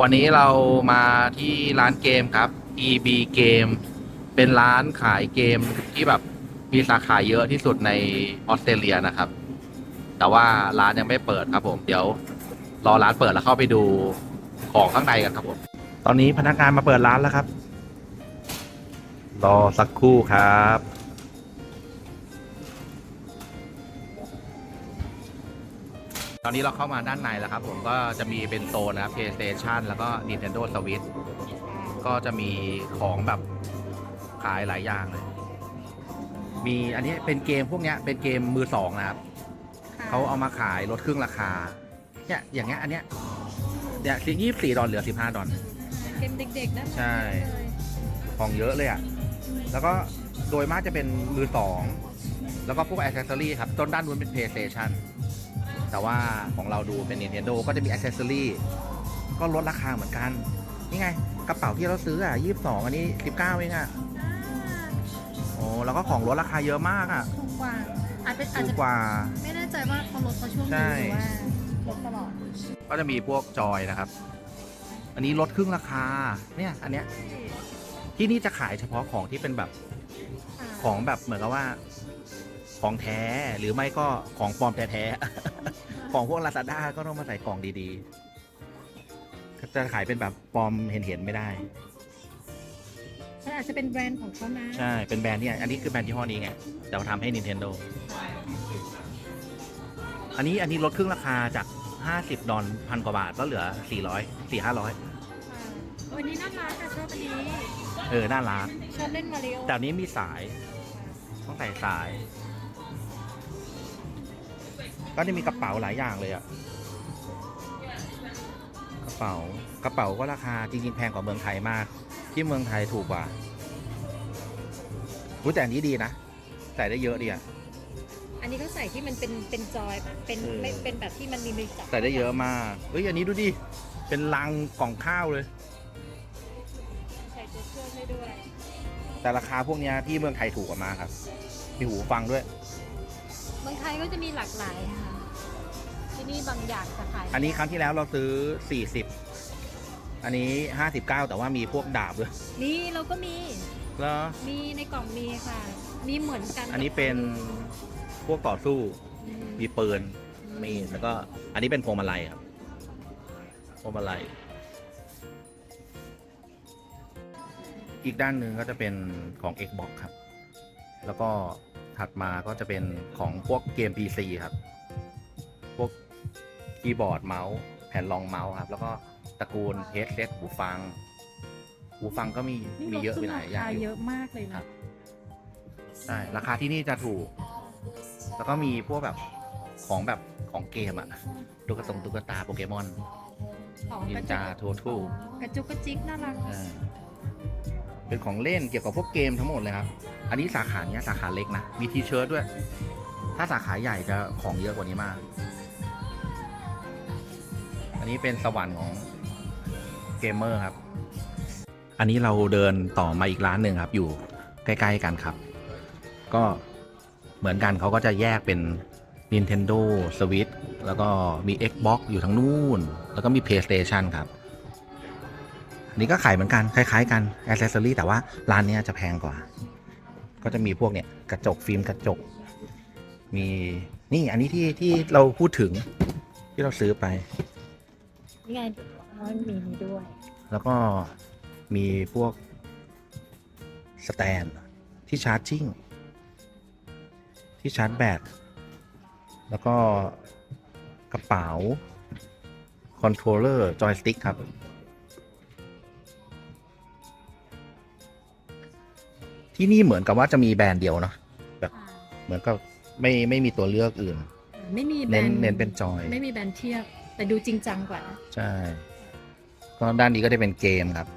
วันนี้เรามาที่ร้านเกมครับ EB Game เป็นร้านขายเกมที่แบบมีสาขาเยอะที่สุดในออสเตรเลียนะครับ แต่ว่าร้านยังไม่เปิดครับ ผมเดี๋ยวรอร้านเปิดแล้วเข้าไปดูของข้างในกันครับผม ตอนนี้พนักงานมาเปิดร้านแล้วครับ รอสักครู่ครับ ตอนนี้เราเข้ามาด้านในแล้วครับ ผมก็จะมีเป็นโซนนะครับ PlayStation แล้วก็ Nintendo Switch ก็จะมีของแบบขายหลายอย่างเลย มีอันนี้เป็นเกมพวกเนี้ยเป็นเกมมือสองนะครับ เขาเอามาขายลดครึ่งราคา เนี่ยอย่างเงี้ยอันเนี้ยเนี่ยยี่สิบสี่ดอลเหลือสิบห้าดอลเกมเด็กๆนะใช่ ของเยอะเลยอะ แล้วก็โดยมากจะเป็นมือสอง แล้วก็พวกอ c เซสซอรี่ครับ ต้นด้านนู้นเป็น PlayStation แต่ว่าของเราดูเป็น Nintendo ก็จะมีอ c เซสซอรี่ก็ลดราคาเหมือนกัน นี่ไง กระเป๋าที่เราซื้ออะยี่สิบสองอันนี้สิบเก้าเองอะโอ้แล้วก็ของลดราคาเยอะมากอะถูกกว่าอาจเป็นอาจถูกจะกว่า ไม่แน่ใจว่าเขาลดเขาช่วงใช่นี้หรือว่าลดตลอดก็จะมีพวกจอยนะครับ อันนี้ลดครึ่งราคา เนี่ย อันเนี้ยที่นี่จะขายเฉพาะของที่เป็นแบบค่ะของแบบเหมือนกับว่า ของแท้หรือไม่ก็ของปลอมแท้ๆ ของพวกลาซาด้าก็ต้องมาใส่กล่องดีๆ จะขายเป็นแบบปลอมเห็นๆไม่ได้ มันอาจจะเป็นแบรนด์ของเขานะใช่ เป็นแบรนด์เนี่ย อันนี้คือแบรนด์ยี่ห้อนี้ไงแต่ว่าทำให้ Nintendo อันนี้อันนี้ลดครึ่งราคาจาก 50 ดอลพันกว่าบาทก็เหลือ 400 4 500ค่ะวันนี้น่ารักอะชอบอันนี้เออน่ารักชอบเล่นมาริโอแต่อันนี้มีสาย ต้องใส่สาย ก็จะมีกระเป๋าหลายอย่างเลยอะกระเป๋ากระเป๋าก็ราคาจริงๆแพงกว่าเมืองไทยมาก ที่เมืองไทยถูกกว่ารู้แต่อันนี้ดีนะใส่ได้เยอะดีอะอันนี้เขาใส่ที่มันเป็นเป็นจอยเป็นเออไม่เป็นแบบที่มันมีมือจับใส่ได้เยอะมากเฮ้ยอันนี้ดูดิเป็นลังกล่องข้าวเลยใส่ตัวเครื่องได้ด้วย แต่ราคาพวกเนี้ยที่เมืองไทยถูกกว่ามาครับ มีหูฟังด้วย เมืองไทยก็จะมีหลากหลายค่ะที่ นี่บางอย่างจะขายอันนี้ครั้งที่แล้วเราซื้อ 40 อันนี้ 59 แต่ว่ามีพวกดาบด้วยนี่เราก็มี แล้ว มีในกล่องมีค่ะ มีเหมือนกันอันนี้เป็นพวกต่อสู้ อืมมีปืน มีดแล้วก็ อันนี้เป็นพวงมาลัยครับ พวงมาลัย อีกด้านหนึ่งก็จะเป็นของ Xbox ครับ แล้วก็ถัดมาก็จะเป็นของพวกเกม PC ครับ พวก คีย์บอร์ดเมาส์แผ่นรองเมาส์ครับ แล้วก็ตระกูลเฮดเซตหูฟัง หูฟังก็มีนี่มีเยอะลดมีขึ้นหลายอย่างรคอยู่เยอะมากเลยครันะบ ใช่ราคาที่นี่จะถูก แล้วก็มีพวกแบบของแบบของเกมอะตุ๊กตงตุ๊กตาโปเกมอน ของนิกระนจุจากโททูกระจุกกระจิกน่ารักเป็นของเล่นเกี่ยวกับพวกเกมทั้งหมดเลยครับ อันนี้สาขาเนี้ยสาขาเล็กนะ มีทีเชิร์ตด้วย ถ้าสาขาใหญ่จะของเยอะกว่านี้มากอั นนี้เป็นสวรรค์ของเกมเมอร์ครับ อันนี้เราเดินต่อมาอีกร้านหนึ่งครับ อยู่ใกล้ๆกันครับ ก็เหมือนกันเขาก็จะแยกเป็น Nintendo Switch แล้วก็มี Xbox อยู่ทั้งนู่น แล้วก็มี PlayStation ครับอันนี้ก็ขายเหมือนกัน คล้าย ๆ กันอ c e s s o r y แต่ว่าร้านเนี้ยจะแพงกว่า ก็จะมีพวกเนี่ยกระจกฟิล์มกระจก มีนี่อันนี้ที่ที่เราพูดถึงที่เราซื้อไป นี่ไงมันมีนี้ด้วย แล้วก็มีพวกสแตนที่ชาร์จจิ้งที่ชาร์จแบต แล้วก็กระเป๋า คอนโทรลเลอร์จอยสติ๊กครับ ที่นี่เหมือนกับว่าจะมีแบรนด์เดียวเนาะเหมือนกับไม่ไม่มีตัวเลือกอื่น ไม่มีแบรเน้นนด์เน้นเป็นจอย ไม่มีแบรนด์เทียบ แต่ดูจริงจังกว่าใช่ก็ด้านนี้ก็จะเป็นเกมครับ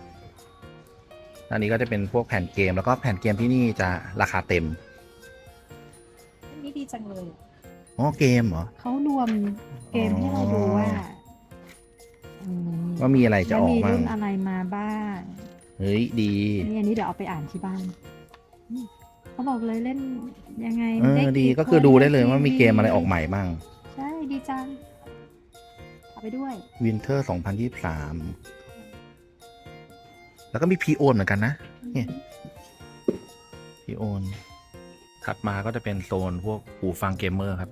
ด้านนี้ก็จะเป็นพวกแผ่นเกมแล้วก็แผ่นเกมที่นี่จะราคาเต็มอันนี้ดีจังเลยอ๋อเกมเหรอ เขารวมเกมให้เราดูว่าอืมว่ามีอะไรจะออกว่ามีบ้ารุ่งนอะไรมาบ้างเฮ้ยดีนี่อันนี้เดี๋ยวเอาไปอ่านที่บ้านอืมเขาบอกเลยเล่นยังไงเออได้ดีกี่ก็คือคนดูได้เลยกี่ว่ามีเกมอะไรออกใหม่บ้าง ใช่ดีจัง เอาไปด้วย Winter 2023 แล้วก็มีพีโอนเหมือนกันนะ เนี่ยพีโอนถัดมาก็จะเป็นโซนพวกหูฟังเกมเมอร์ครับ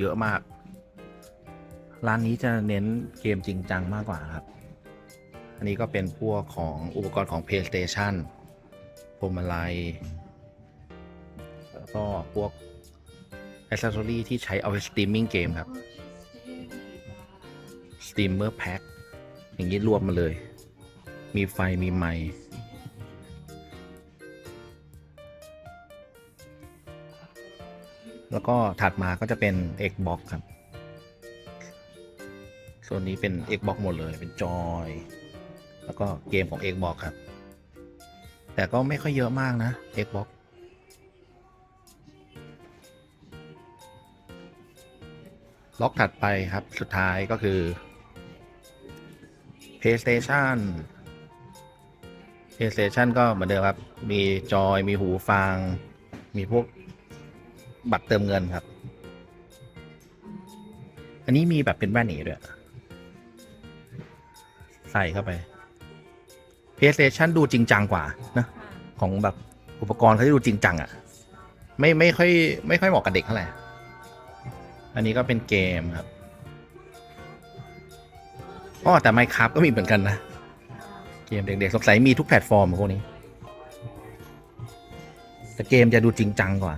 เยอะมาก ร้านนี้จะเน้นเกมจริงจังมากกว่าครับ อันนี้ก็เป็นพวกของอุปกรณ์ของ PlayStation พวงมาลัยแล้วก็พวก a c c e s s o r y ที่ใช้เอาไว้สตรีมมิ่งเกมครับ Steamer Pack อย่างนี้รวมมาเลย มีไฟมีไมค์แล้วก็ถัดมาก็จะเป็น Xbox ครับ ส่วนนี้เป็น Xbox หมดเลย เป็นจอย แล้วก็เกมของ Xbox ครับ แต่ก็ไม่ค่อยเยอะมากนะ Xbox ล็อกถัดไปครับสุดท้ายก็คือ PlayStation PlayStation ก็เหมือนเดิมครับ มีจอย มีหูฟัง มีพวกบัตรเติมเงินครับ อันนี้มีแบบเป็นแว่นอย่างนี้ด้วย ใส่เข้าไป PlayStation ดูจริงจังกว่านะของแบบอุปกรณ์เขาจะดูจริงจังอะ่ะ ไม่ไม่ค่อยไม่ค่อยเหมาะกับเด็กเท่าไหร่ อันนี้ก็เป็นเกมครับอ๋อแต่ Minecraft ก็มีเหมือนกันนะ เกมเด็กๆสงสัยมีทุกแพลตฟอร์มพวกนี้ แต่เกมจะดูจริงจังกว่า